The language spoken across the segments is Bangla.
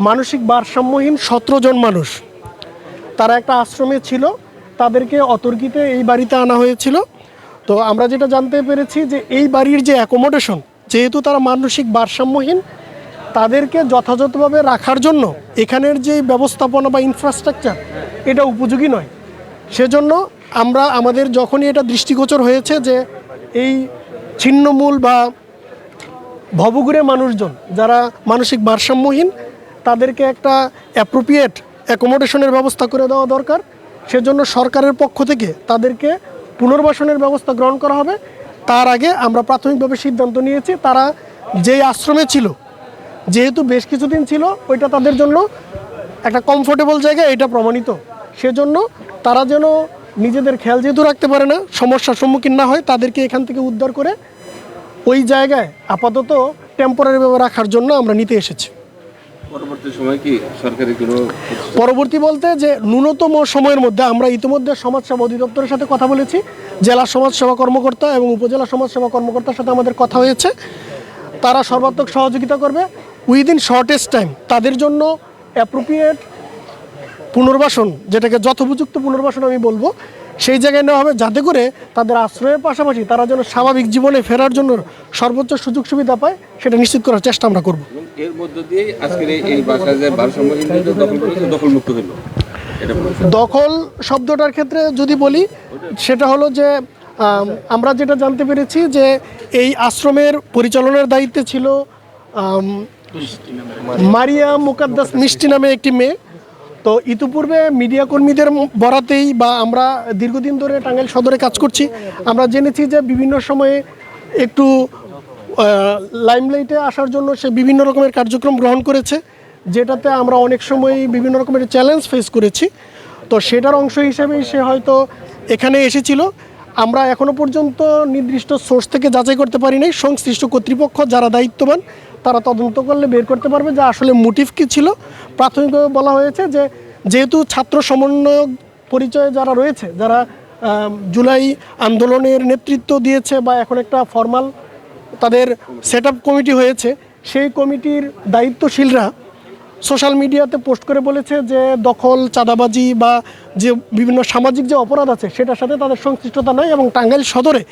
মানসিক ভারসাম্যহীন সতেরো জন মানুষ। তারা একটা আশ্রমে ছিল, তাদেরকে অতর্কিতে এই বাড়িতে আনা হয়েছিল। তো আমরা যেটা জানতে পেরেছি যে এই বাড়ির যে অ্যাকোমোডেশন যেহেতু তারা মানসিক ভারসাম্যহীন, তাদেরকে যথাযথভাবে রাখার জন্য এখানের যে ব্যবস্থাপনা বা ইনফ্রাস্ট্রাকচার এটা উপযোগী নয়। সেজন্য আমরা, আমাদের যখনই এটা দৃষ্টিগোচর হয়েছে যে এই ছিন্নমূল বা ভবঘুরে মানুষজন, যারা মানসিক ভারসাম্যহীন তাদেরকে একটা অ্যাপ্রোপ্রিয়েট অ্যাকোমোডেশনের ব্যবস্থা করে দেওয়া দরকার। সেজন্য সরকারের পক্ষ থেকে তাদেরকে পুনর্বাসনের ব্যবস্থা গ্রহণ করা হবে। তার আগে আমরা প্রাথমিকভাবে সিদ্ধান্ত নিয়েছি, তারা যেই আশ্রমে ছিল, যেহেতু বেশ কিছুদিন ছিল, ওইটা তাদের জন্য একটা কমফোর্টেবল জায়গা, এটা প্রমাণিত। সেজন্য তারা যেন নিজেদের খেয়াল যেহেতু রাখতে পারে না, সমস্যার সম্মুখীন না হয়, তাদেরকে এখান থেকে উদ্ধার করে ওই জায়গায় আপাতত টেম্পোরারিভাবে রাখার জন্য আমরা নিতে এসেছি। পরবর্তী বলতে যে ন্যূনতম সময়ের মধ্যে আমরা ইতিমধ্যে সমাজসেবা অধিদপ্তরের সাথে কথা বলেছি, জেলা সমাজসেবা কর্মকর্তা এবং উপজেলা সমাজসেবা কর্মকর্তার সাথে আমাদের কথা হয়েছে। তারা সর্বাত্মক সহযোগিতা করবে। উইদিন শর্টেস্ট টাইম তাদের জন্য অ্যাপ্রোপ্রিয়েট পুনর্বাসন, যেটাকে যথোপযুক্ত পুনর্বাসন আমি বলব সেই জায়গায় নেওয়া হবে যাতে করে তাদের আশ্রয়ের পাশাপাশি তারা যেন স্বাভাবিক জীবনে ফেরার জন্য সর্বোচ্চ সুযোগ সুবিধা পায় সেটা নিশ্চিত করার চেষ্টা আমরা করব। এর মধ্য দিয়েই আজকের এই- যে হলো। দখল শব্দটার ক্ষেত্রে যদি বলি সেটা হলো যে আমরা যেটা জানতে পেরেছি যে এই আশ্রমের পরিচালনার দায়িত্বে ছিল মারিয়া মুকাদ্দাস মিষ্টি নামে একটি মেয়ে। তো ইতিপূর্বে মিডিয়া কর্মীদের বরাতেই বা আমরা দীর্ঘদিন ধরে টাঙ্গাইল সদরে কাজ করছি। আমরা জেনেছি যে বিভিন্ন সময়ে একটু লাইমলাইটে আসার জন্য সে বিভিন্ন রকমের কার্যক্রম গ্রহণ করেছে, যেটাতে আমরা অনেক সময় বিভিন্ন রকমের চ্যালেঞ্জ ফেস করেছি। তো সেটার অংশ হিসেবেই সে হয়তো এখানে এসেছিল। আমরা এখনও পর্যন্ত নির্দিষ্ট সোর্স থেকে যাচাই করতে পারি নাই সংশ্লিষ্ট কর্তৃপক্ষ যারা দায়িত্ববান, তারা তদন্ত করলে বের করতে পারবে যে আসলে মোটিভ কী ছিল। প্রাথমিকভাবে বলা হয়েছে যে যেহেতু ছাত্র সমন্বয়ক পরিচয়ে যারা রয়েছে, যারা জুলাই আন্দোলনের নেতৃত্ব দিয়েছে বা এখন একটা ফর্মাল তাদের সেট কমিটি হয়েছে, সেই কমিটির দায়িত্বশীলরা সোশ্যাল মিডিয়াতে পোস্ট করে বলেছে যে দখল চাঁদাবাজি বা যে বিভিন্ন সামাজিক যে অপরাধ আছে সেটার সাথে তাদের সংশ্লিষ্টতা নাই এবং টাঙ্গাইল সদরে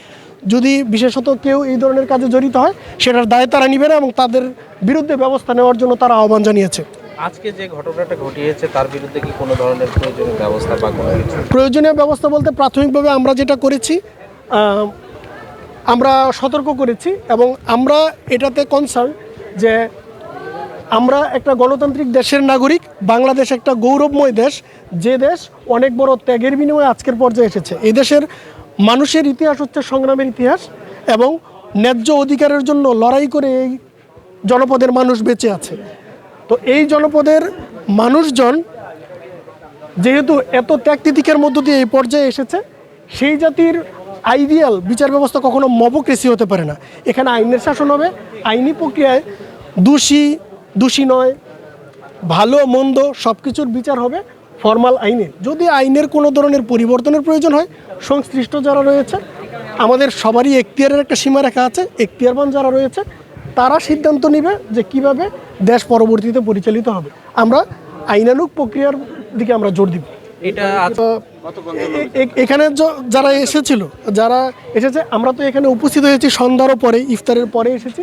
যদি বিশেষত কেউ এই ধরনের কাজে জড়িত হয় সেটার দায় তারা নিবে না এবং তাদের বিরুদ্ধে ব্যবস্থা নেওয়ার জন্য তারা আহ্বান জানিয়েছে। আজকে যে ঘটনাটা ঘটিয়েছে তার বিরুদ্ধে কি কোনো ধরনের প্রয়োজনীয় ব্যবস্থা বা কোনো প্রয়োজনীয় ব্যবস্থা বলতে প্রাথমিকভাবে আমরা যেটা করেছি আমরা সতর্ক করেছি এবং আমরা এটাতে কনসার্ন যে আমরা একটা গণতান্ত্রিক দেশের নাগরিক, বাংলাদেশ একটা গৌরবময় দেশ, যে দেশ অনেক বড় ত্যাগের বিনিময়ে আজকের পর্যায়ে এসেছে। এই দেশের মানুষের ইতিহাস হচ্ছে সংগ্রামের ইতিহাস এবং ন্যায্য অধিকারের জন্য লড়াই করে এই জনপদের মানুষ বেঁচে আছে। তো এই জনপদের মানুষজন যেহেতু এত ত্যাগ তিতিকের মধ্য দিয়ে এই পর্যায়ে এসেছে, সেই জাতির আইডিয়াল বিচার ব্যবস্থা কখনো মবক্রেসি হতে পারে না। এখানে আইনের শাসন হবে, আইনি প্রক্রিয়ায় দোষী দোষী নয়। ভালো, মন্দ সব কিছুর বিচার হবে ফর্মাল আইনে। যদি আইনের কোনো ধরনের পরিবর্তনের প্রয়োজন হয়, সংশ্লিষ্ট যারা রয়েছে, আমাদের সবারই এখতিয়ারের একটা সীমা রেখা আছে, এখতিয়ারবান যারা রয়েছে, তারা সিদ্ধান্ত নেবে যে কীভাবে দেশ পরবর্তীতে পরিচালিত হবে। আমরা আইনানুক প্রক্রিয়ার দিকে আমরা জোর দিব। এটা এখানে যারা এসেছিল যারা এসেছে আমরা তো এখানে উপস্থিত হয়েছি সন্ধ্যারও পরে ইফতারের পরে এসেছি।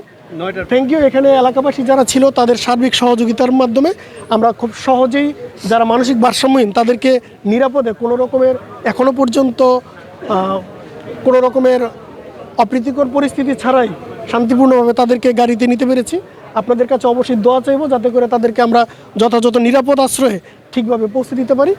থ্যাংক ইউ এখানে এলাকাবাসী যারা ছিল তাদের সার্বিক সহযোগিতার মাধ্যমে আমরা খুব সহজেই যারা মানসিক ভারসাম্যহীন তাদেরকে নিরাপদে কোনো রকমের এখনও পর্যন্ত আহ, কোনো রকমের অপ্রীতিকর পরিস্থিতি ছাড়াই শান্তিপূর্ণভাবে তাদেরকে গাড়িতে নিতে পেরেছি। আপনাদের কাছে অবশ্যই দোয়া চাইব যাতে করে তাদেরকে আমরা যথাযথ নিরাপদ আশ্রয়ে ঠিকভাবে পৌঁছে দিতে পারি।